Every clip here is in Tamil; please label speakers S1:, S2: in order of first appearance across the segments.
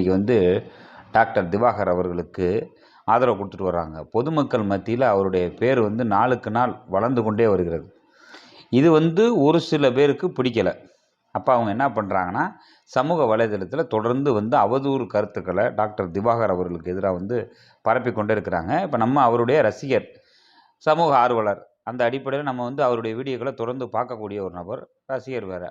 S1: இன்றைக்கி வந்து டாக்டர் திவாகர் அவர்களுக்கு ஆதரவு கொடுத்துட்டு வர்றாங்க. பொதுமக்கள் மத்தியில் அவருடைய பேர் வந்து நாளுக்கு நாள் வளர்ந்து கொண்டே வருகிறது. இது வந்து ஒரு சில பேருக்கு பிடிக்கலை. அப்போ அவங்க என்ன பண்ணுறாங்கன்னா சமூக வலைதளத்தில் தொடர்ந்து வந்து அவதூறு கருத்துக்களை டாக்டர் திவாகர் அவர்களுக்கு எதிராக வந்து பரப்பி கொண்டே இருக்கிறாங்க. இப்போ நம்ம அவருடைய ரசிகர் சமூக ஆர்வலர் அந்த அடிப்படையில் நம்ம வந்து அவருடைய வீடியோக்களை தொடர்ந்து பார்க்கக்கூடிய ஒரு நபர் ரசிகர் வேறு.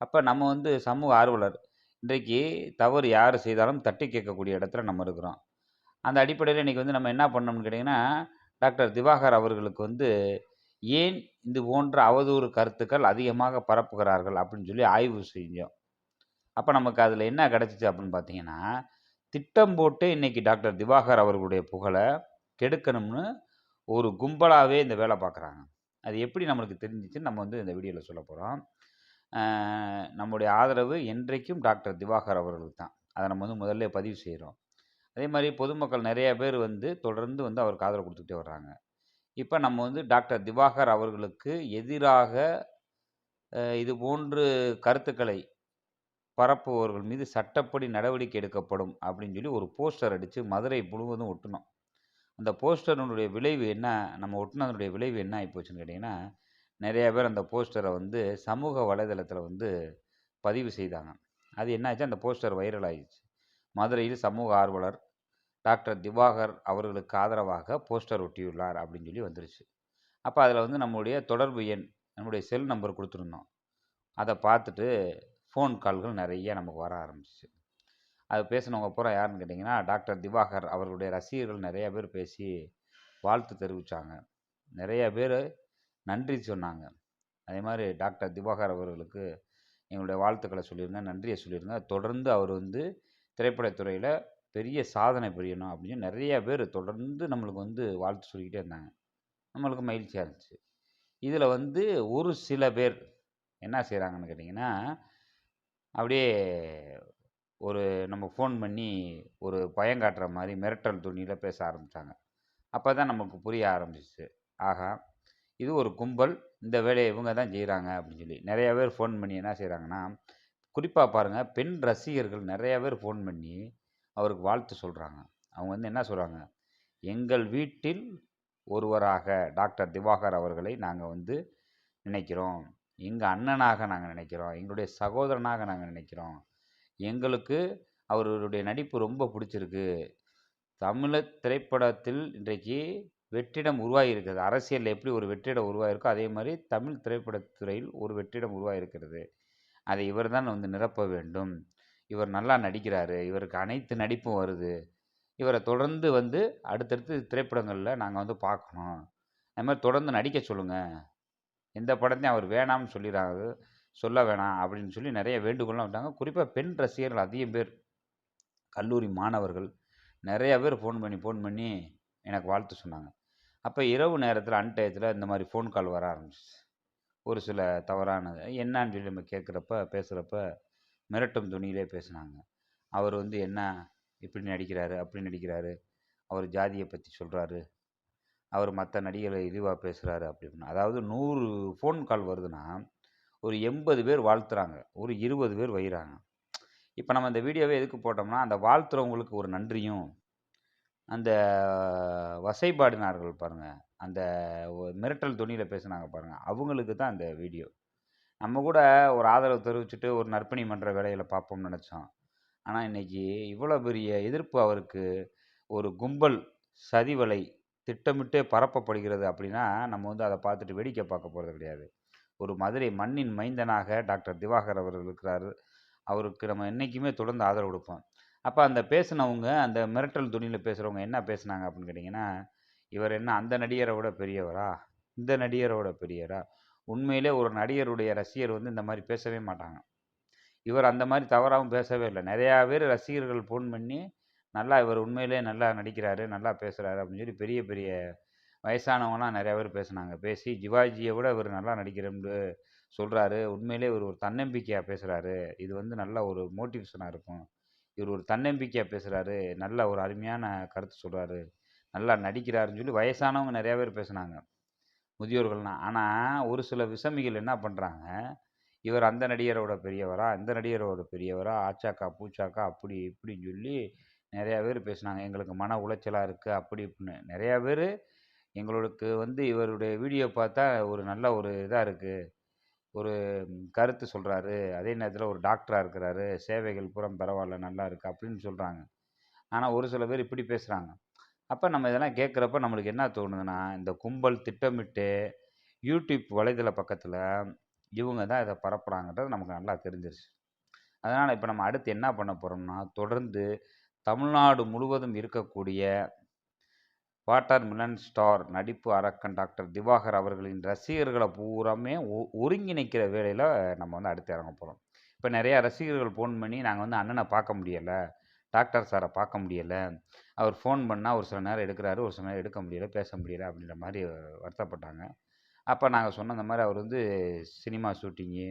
S1: அப்போ நம்ம வந்து சமூக ஆர்வலர் இன்றைக்கு தவறு யார் செய்தாலும் தட்டி கேட்கக்கூடிய இடத்துல நம்ம இருக்கிறோம். அந்த அடிப்படையில் இன்றைக்கி வந்து நம்ம என்ன பண்ணோம்னு கேட்டிங்கன்னா டாக்டர் திவாகர் அவர்களுக்கு வந்து ஏன் இது போன்ற அவதூறு கருத்துக்கள் அதிகமாக பரப்புகிறார்கள் அப்படின்னு சொல்லி ஆய்வு செஞ்சோம். அப்போ நமக்கு அதில் என்ன கிடச்சிச்சு அப்படின்னு பார்த்தீங்கன்னா திட்டம் போட்டு இன்றைக்கி டாக்டர் திவாகர் அவர்களுடைய புகழை கெடுக்கணும்னு ஒரு கும்பலாகவே இந்த வேலை பார்க்குறாங்க அது எப்படி நம்மளுக்கு தெரிஞ்சிச்சுன்னு நம்ம வந்து இந்த வீடியோவில் சொல்ல போகிறோம் நம்முடைய ஆதரவு என்றைக்கும் டாக்டர் திவாகர் அவர்களுக்கு தான் அதை நம்ம வந்து முதல்ல பதிவு செய்கிறோம் அதே மாதிரி பொதுமக்கள் நிறைய பேர் வந்து தொடர்ந்து வந்து அவருக்கு ஆதரவு கொடுத்துக்கிட்டே வர்றாங்க. இப்போ நம்ம வந்து டாக்டர் திவாகர் அவர்களுக்கு எதிராக இது போன்று கருத்துக்களை பரப்புபவர்கள் மீது சட்டப்படி நடவடிக்கை எடுக்கப்படும் அப்படின்னு சொல்லி ஒரு போஸ்டர் அடித்து மதுரை முழுவதும் ஒட்டினோம். அந்த போஸ்டரினுடைய விளைவு என்ன நம்ம ஒட்டினதனுடைய விளைவு என்ன ஆகிப்போச்சுன்னு கேட்டிங்கன்னா நிறைய பேர் அந்த போஸ்டரை வந்து சமூக வலைதளத்தில் வந்து பதிவு செய்தாங்க. அது என்னாச்சு? அந்த போஸ்டர் வைரல் ஆயிடுச்சு. மதுரையில் சமூக ஆர்வலர் டாக்டர் திவாகர் அவர்களுக்கு ஆதரவாக போஸ்டர் ஒட்டியுள்ளார் அப்படின்னு சொல்லி வந்துருச்சு. அப்போ அதில் வந்து நம்முடைய தொடர்பு எண் நம்முடைய செல் நம்பர் கொடுத்துருந்தோம். அதை பார்த்துட்டு ஃபோன் கால்கள் நிறைய நமக்கு வர ஆரம்பிச்சிச்சு. அது பேசினவங்க பூரா யாருன்னு கேட்டிங்கன்னா டாக்டர் திவாகர் அவர்களுடைய ரசிகர்கள் நிறையா பேர் பேசி வாழ்த்து தெரிவித்தாங்க நிறைய பேர் நன்றி சொன்னாங்க. அதே மாதிரி டாக்டர் திவாகர் அவர்களுக்கு எங்களுடைய வாழ்த்துக்களை சொல்லியிருங்க நன்றியை சொல்லியிருங்க தொடர்ந்து அவர் வந்து திரைப்படத்துறையில் பெரிய சாதனை புரியணும் அப்படின்னு நிறையா பேர் தொடர்ந்து நம்மளுக்கு வந்து வாழ்த்து சொல்லிக்கிட்டே இருந்தாங்க. நம்மளுக்கு மகிழ்ச்சியாக இருந்துச்சு. இதில் வந்து ஒரு சில பேர் என்ன செய்கிறாங்கன்னு கேட்டிங்கன்னா அப்படியே ஒரு நம்ம ஃபோன் பண்ணி ஒரு பயம் காட்டுற மாதிரி மிரட்டல் துணியில் பேச ஆரம்பித்தாங்க அப்போ தான் நமக்கு புரிய ஆரம்பிச்சிச்சு. ஆகா இது ஒரு கும்பல் இந்த வேலையை இவங்க தான் செய்கிறாங்க அப்படின்னு சொல்லி. நிறைய பேர் ஃபோன் பண்ணி என்ன செய்கிறாங்கன்னா குறிப்பாக பாருங்கள் பெண் ரசிகர்கள் நிறையா பேர் ஃபோன் பண்ணி அவருக்கு வாழ்த்து சொல்கிறாங்க அவங்க வந்து என்ன சொல்கிறாங்க எங்கள் வீட்டில் ஒருவராக டாக்டர் திவாகர் அவர்களை நாங்கள் வந்து நினைக்கிறோம். எங்கள் அண்ணனாக நாங்கள் நினைக்கிறோம். எங்களுடைய சகோதரனாக நாங்கள் நினைக்கிறோம். எங்களுக்கு அவருடைய நடிப்பு ரொம்ப பிடிச்சிருக்கு. தமிழ் திரைப்படத்தில் இன்றைக்கு வெற்றிடம் உருவாகியிருக்கிறது. அரசியலில் எப்படி ஒரு வெற்றிடம் உருவாகிருக்கோ அதே மாதிரி தமிழ் திரைப்படத்துறையில் ஒரு வெற்றிடம் உருவாகிருக்கிறது அதை இவர் தான் வந்து நிரப்ப வேண்டும். இவர் நல்லா நடிக்கிறாரு. இவருக்கு அனைத்து நடிப்பும் வருது. இவரை தொடர்ந்து வந்து அடுத்தடுத்து திரைப்படங்களில் நாங்கள் வந்து பார்க்கணும். அது மாதிரி தொடர்ந்து நடிக்க சொல்லுங்கள் எந்த படத்தையும் அவர் வேணாம்னு சொல்லிடுறாங்க சொல்ல வேணாம் அப்படின்னு சொல்லி நிறைய வேண்டுகோள்லாம் விட்டாங்க. குறிப்பாக பெண் ரசிகர்கள் அதிகம் பேர் கல்லூரி மாணவர்கள் நிறைய பேர் ஃபோன் பண்ணி ஃபோன் பண்ணி எனக்கு வாழ்த்து சொன்னாங்க. அப்போ இரவு நேரத்தில் அன்டயத்தில் இந்த மாதிரி ஃபோன் கால் வர ஆரம்பிச்சிச்சு. ஒரு சில தவறானது என்னான்னு சொல்லி நம்ம கேட்குறப்ப பேசுகிறப்ப மிரட்டும் துணியிலே பேசுனாங்க. அவர் வந்து என்ன இப்படி நடிக்கிறாரு அப்படி நடிக்கிறாரு அவர் ஜாதியை பற்றி சொல்கிறாரு அவர் மற்ற நடிகரை இழிவாக பேசுகிறாரு அப்படி அதாவது நூறு ஃபோன் கால் வருதுன்னா ஒரு எண்பது பேர் வாழ்த்துறாங்க ஒரு இருபது பேர் வைகிறாங்க இப்போ நம்ம இந்த வீடியோவை எதுக்கு போட்டோம்னா அந்த வாழ்த்துறவங்களுக்கு ஒரு நன்றியும் அந்த வசைபாடினார்கள் பாருங்கள் அந்த மிரட்டல் துணியில் பேசுனாங்க பாருங்கள் அவங்களுக்கு தான் அந்த வீடியோ. நம்ம கூட ஒரு ஆதரவு தெரிவிச்சுட்டு ஒரு நற்பணி பண்ணுற வேலையில் பார்ப்போம்னு நினச்சோம். ஆனால் இன்றைக்கி இவ்வளோ பெரிய எதிர்ப்பு அவருக்கு. ஒரு கும்பல் சதிவலை திட்டமிட்டே பரப்பப்படுகிறது அப்படின்னா நம்ம வந்து அதை பார்த்துட்டு வேடிக்கை பார்க்க போகிறது கிடையாது. ஒரு மதுரை மண்ணின் மைந்தனாக டாக்டர் திவாகர் அவர்கள் இருக்கிறார். அவருக்கு நம்ம என்றைக்குமே தொடர்ந்து ஆதரவு கொடுப்போம். அப்போ அந்த பேசினவங்க அந்த மிரட்டல் துணியில் பேசுகிறவங்க என்ன பேசுனாங்க அப்படின்னு கேட்டிங்கன்னா இவர் என்ன அந்த நடிகரை விட பெரியவரா? இந்த நடிகரை விட பெரியவரா? உண்மையிலே ஒரு நடிகருடைய ரசிகர் வந்து இந்த மாதிரி பேசவே மாட்டாங்க. இவர் அந்த மாதிரி தவறாகவும் பேசவே இல்லை. நிறையா பேர் ரசிகர்கள் ஃபோன் பண்ணி நல்லா இவர் உண்மையிலே நல்லா நடிக்கிறாரு நல்லா பேசுகிறாரு அப்படின்னு சொல்லி பெரிய பெரிய வயசானவங்களாம் நிறையா பேர் பேசுனாங்க. பேசி ஜிவாஜியை விட இவர் நல்லா நடிக்கிறேன்னு சொல்கிறாரு உண்மையிலே இவர் ஒரு தன்னம்பிக்கையாக பேசுகிறாரு இது வந்து நல்ல ஒரு மோட்டிவேஷனாக இருக்கும். இவர் ஒரு தன்னம்பிக்கையாக பேசுகிறாரு நல்ல ஒரு அருமையான கருத்து சொல்கிறாரு நல்லா நடிக்கிறாருன்னு சொல்லி வயசானவங்க நிறையா பேர் பேசுனாங்க. முதியோர்கள்லாம் ஆனால் ஒரு சில விசமிகள் என்ன பண்ணுறாங்க இவர் அந்த நடிகரோட பெரியவரா? இந்த நடிகரோட பெரியவரா? ஆச்சாக்கா பூச்சாக்கா? அப்படி இப்படின்னு சொல்லி நிறையா பேர் பேசுனாங்க. எங்களுக்கு மன உளைச்சலாக இருக்குது அப்படி இப்படின்னு. நிறையா பேர் எங்களுக்கு வந்து இவருடைய வீடியோ பார்த்தா ஒரு நல்ல ஒரு இதாக இருக்குது ஒரு கருத்து சொல்கிறாரு அதே நேரத்தில் ஒரு டாக்டராக இருக்கிறாரு. சேவைகள் புறம் பரவாயில்ல நல்லா இருக்குது அப்படின்னு சொல்கிறாங்க ஆனால் ஒரு சில பேர் இப்படி பேசுகிறாங்க அப்போ நம்ம இதெல்லாம் கேட்குறப்ப நம்மளுக்கு என்ன தோணுதுன்னா இந்த கும்பல் திட்டமிட்டு யூடியூப் வலைதள பக்கத்தில் இவங்க தான் இதை பரப்புகிறாங்கன்றது நமக்கு நல்லா தெரிஞ்சிருச்சு. அதனால் இப்போ நம்ம அடுத்து என்ன பண்ண போகிறோம்னா தொடர்ந்து தமிழ்நாடு முழுவதும் இருக்கக்கூடிய வாட்டர் மிலன் ஸ்டார் நடிப்பு அரக்கன் டாக்டர் திவாகர் அவர்களின் ரசிகர்களை பூராமே ஒ- ஒருங்கிணைக்கிற வேலையில் நம்ம வந்து அடுத்து இறங்க போகிறோம் இப்போ நிறையா ரசிகர்கள் ஃபோன் பண்ணி நாங்கள் வந்து அண்ணனை பார்க்க முடியலை டாக்டர் சாரை பார்க்க முடியலை அவர் ஃபோன் பண்ணால் ஒரு சில நேரம் எடுக்கிறாரு ஒரு சில நேரம் எடுக்க முடியலை பேச முடியலை அப்படின்ற மாதிரி வருத்தப்பட்டாங்க. அப்போ நாங்கள் சொன்ன இந்த மாதிரி அவர் வந்து சினிமா ஷூட்டிங்கு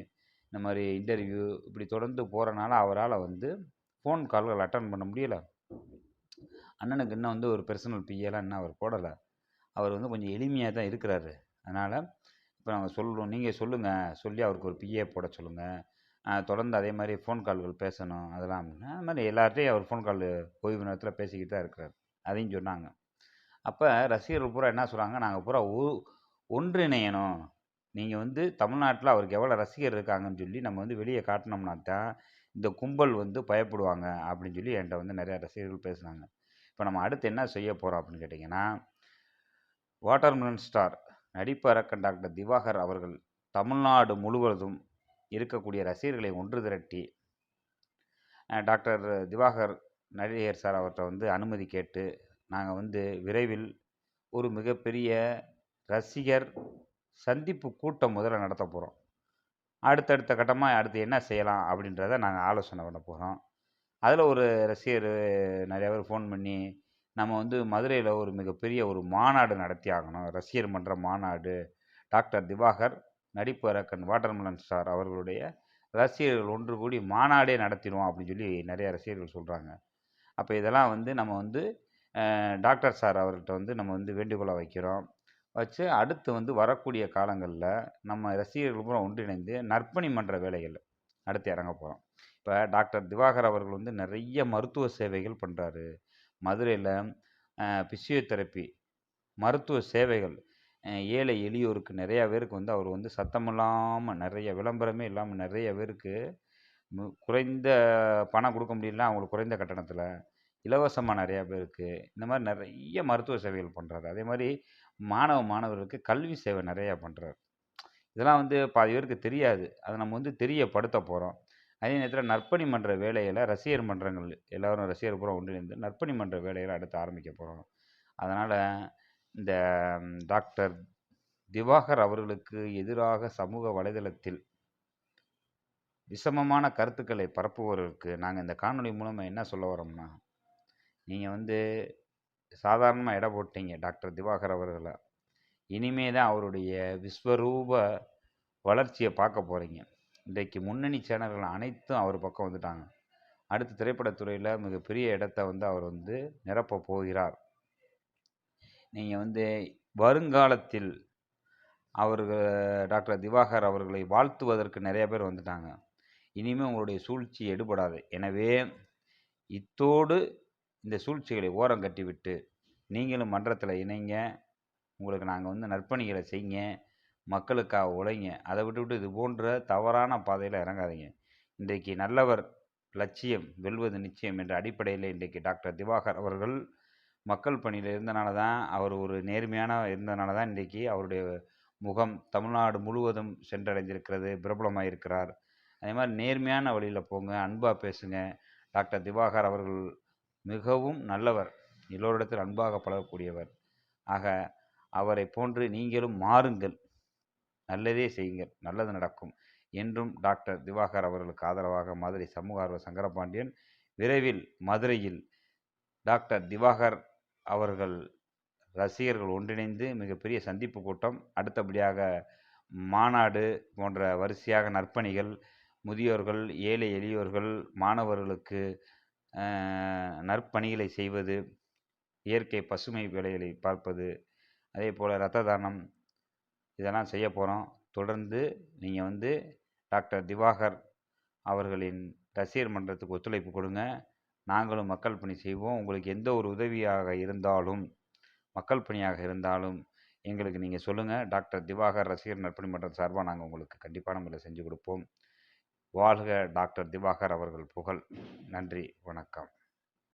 S1: இந்த மாதிரி இன்டர்வியூ இப்படி தொடர்ந்து போகிறனால அவரால் வந்து ஃபோன் கால்கள் அட்டன் பண்ண முடியலை. அண்ணனுக்கு இன்னும் வந்து ஒரு பர்சனல் பிஏலாம் இன்னும் அவர் போடலை. அவர் வந்து கொஞ்சம் எளிமையாக தான் இருக்கிறாரு. அதனால் இப்போ நாங்கள் சொல்கிறோம் நீங்கள் சொல்லுங்கள் சொல்லி அவருக்கு ஒரு பிஏ போட சொல்லுங்கள் தொடர்ந்து அதே மாதிரி ஃபோன் கால்கள் பேசணும் அதெல்லாம் அப்படின்னா. அது மாதிரி எல்லார்ட்டையும் அவர் ஃபோன் கால் ஓய்வு நேரத்தில் பேசிக்கிட்டு தான் இருக்கிறார். அதையும் சொன்னாங்க. அப்போ ரசிகர்கள் பூரா என்ன சொல்கிறாங்க நாங்கள் பூரா ஒ ஒன்றிணையணும். நீங்கள் வந்து தமிழ்நாட்டில் அவருக்கு எவ்வளோ ரசிகர் இருக்காங்கன்னு சொல்லி நம்ம வந்து வெளியே காட்டினோம்னா தான் இந்த கும்பல் வந்து பயப்படுவாங்க அப்படின்னு சொல்லி என்கிட்ட வந்து நிறையா ரசிகர்கள் பேசுனாங்க. இப்போ நம்ம அடுத்து என்ன செய்ய போகிறோம் அப்படின்னு கேட்டிங்கன்னா வாட்டர்மெலன் ஸ்டார் நடிப்பு அரக்கன் டாக்டர் திவாகர் அவர்கள் தமிழ்நாடு முழுவதும் இருக்கக்கூடிய ரசிகர்களை ஒன்று திரட்டி டாக்டர் திவாகர் நடிகர் சார் அவர்கிட்ட வந்து அனுமதி கேட்டு நாங்கள் வந்து விரைவில் ஒரு மிகப்பெரிய ரசிகர் சந்திப்பு கூட்டம் முதல்ல நடத்த போகிறோம் அடுத்தடுத்த கட்டமாக அடுத்து என்ன செய்யலாம் அப்படின்றத நாங்கள் ஆலோசனை பண்ண போகிறோம் அதில் ஒரு ரசிகர் நிறைய பேர் ஃபோன் பண்ணி நம்ம வந்து மதுரையில் ஒரு மிகப்பெரிய ஒரு மாநாடு நடத்தி ஆகணும். ரசிகர் மன்ற மாநாடு. டாக்டர் திவாகர் நடிப்பு அரக்கன் வாட்டர்மலன் ஸ்டார் அவர்களுடைய ரசிகர்கள் ஒன்று கூடி மாநாடே நடத்திடுவோம் அப்படின்னு சொல்லி நிறைய ரசிகர்கள் சொல்கிறாங்க அப்போ இதெல்லாம் வந்து நம்ம வந்து டாக்டர் சார் அவர்கிட்ட வந்து நம்ம வந்து வேண்டுகோளாக வைக்கிறோம். வச்சு அடுத்து வந்து வரக்கூடிய காலங்களில் நம்ம ரசிகர்கள் பூரா ஒன்றிணைந்து நற்பணி மன்ற வேலைகள் அடுத்து இறங்க போகிறோம் இப்போ டாக்டர் திவாகர் அவர்கள் வந்து நிறைய மருத்துவ சேவைகள் பண்ணுறாரு மதுரையில் பிசியோதெரப்பி மருத்துவ சேவைகள். ஏழை எளியோருக்கு நிறையா பேருக்கு வந்து அவர் வந்து சத்தமில்லாமல் நிறைய விளம்பரமே இல்லாமல் நிறைய பேருக்கு குறைந்த பணம் கொடுக்க முடியல அவங்களுக்கு குறைந்த கட்டணத்தில் இலவசமாக நிறையா பேருக்கு இந்த மாதிரி நிறைய மருத்துவ சேவைகள் பண்ணுறாரு அதே மாதிரி மாணவ மாணவர்களுக்கு கல்வி சேவை நிறையா பண்ணுறாரு இதெல்லாம் வந்து பாதி பேருக்கு தெரியாது. அதை நம்ம வந்து தெரியப்படுத்த போகிறோம் அதே நேரத்தில் நற்பணி மன்ற வேலையில் ரசிகர் மன்றங்கள் எல்லோரும் ரசிகர் பூரா ஒன்றிணைந்து நற்பணி மன்ற வேலைகளை அடுத்து ஆரம்பிக்க போகிறோம் அதனால் இந்த டாக்டர் திவாகர் அவர்களுக்கு எதிராக சமூக வலைதளத்தில் விஷமமான கருத்துக்களை பரப்புபவர்களுக்கு நாங்கள் இந்த காணொலி மூலமாக என்ன சொல்ல வரோம்னா நீங்கள் வந்து சாதாரணமாக எடை போட்டீங்க டாக்டர் திவாகர் அவர்களை. இனிமே தான் அவருடைய விஸ்வரூப வளர்ச்சியை பார்க்க போகிறீங்க இன்றைக்கு முன்னணி சேனல்கள் அனைத்தும் அவர் பக்கம் வந்துட்டாங்க. அடுத்து திரைப்படத்துறையில் மிகப்பெரிய இடத்த வந்து அவர் வந்து நிரப்ப போகிறார். நீங்கள் வந்து வருங்காலத்தில் அவர்கள் டாக்டர் திவாகர் அவர்களை வாழ்த்துவதற்கு நிறைய பேர் வந்துட்டாங்க. இனிமேல் உங்களுடைய சூழ்ச்சி எடுபடாது. எனவே இத்தோடு இந்த சூழ்ச்சிகளை ஓரம் கட்டிவிட்டு நீங்களும் மன்றத்தில் இணைங்க. உங்களுக்கு நாங்கள் வந்து நற்பணிகளை செய்யுங்க. மக்களுக்காக உழைங்க அதை விட்டுவிட்டு இது போன்ற தவறான பாதையில் இறங்காதீங்க. இன்றைக்கு நல்லவர் லட்சியம் வெல்வது நிச்சயம் என்ற அடிப்படையில் இன்றைக்கு டாக்டர் திவாகர் அவர்கள் மக்கள் பணியில் இருந்தனால தான் அவர் ஒரு நேர்மையான இருந்தனால தான் இன்றைக்கி அவருடைய முகம் தமிழ்நாடு முழுவதும் சென்றடைந்திருக்கிறது பிரபலமாக இருக்கிறார் அதே மாதிரி நேர்மையான வழியில் போங்க அன்பாக பேசுங்க. டாக்டர் திவாகர் அவர்கள் மிகவும் நல்லவர். எல்லோரிடத்தில் அன்பாக பழகக்கூடியவர். ஆக அவரை போன்று நீங்களும் மாறுங்கள். நல்லதே செய்யுங்கள் நல்லது நடக்கும். என்றும் டாக்டர் திவாகர் அவர்களுக்கு ஆதரவாக மதுரை சமூக ஆர்வ சங்கரபாண்டியன் விரைவில் மதுரையில் டாக்டர் திவாகர் அவர்கள் ரசிகர்கள் ஒன்றிணைந்து மிகப்பெரிய சந்திப்பு கூட்டம் அடுத்தபடியாக மாநாடு போன்ற வரிசையாக நற்பணிகள் முதியோர்கள் ஏழை எளியோர்கள் மாணவர்களுக்கு நற்பணிகளை செய்வது இயற்கை பசுமை வேலைகளை பார்ப்பது அதே போல் இரத்த தானம் இதெல்லாம் செய்ய போகிறோம் தொடர்ந்து நீங்கள் வந்து டாக்டர் திவாகர் அவர்களின் ரசிகர் மன்றத்துக்கு ஒத்துழைப்பு கொடுங்க. நாங்களும் மக்கள் பணி செய்வோம். உங்களுக்கு எந்த ஒரு உதவியாக இருந்தாலும் மக்கள் பணியாக இருந்தாலும் எங்களுக்கு நீங்கள் சொல்லுங்கள் டாக்டர் திவாகர் ரசிகர் நற்பணி மன்றம் சார்பாக நாங்கள் உங்களுக்கு கண்டிப்பான முறையில் செஞ்சு கொடுப்போம். வாழ்க டாக்டர் திவாகர் அவர்கள் புகழ். நன்றி. வணக்கம்.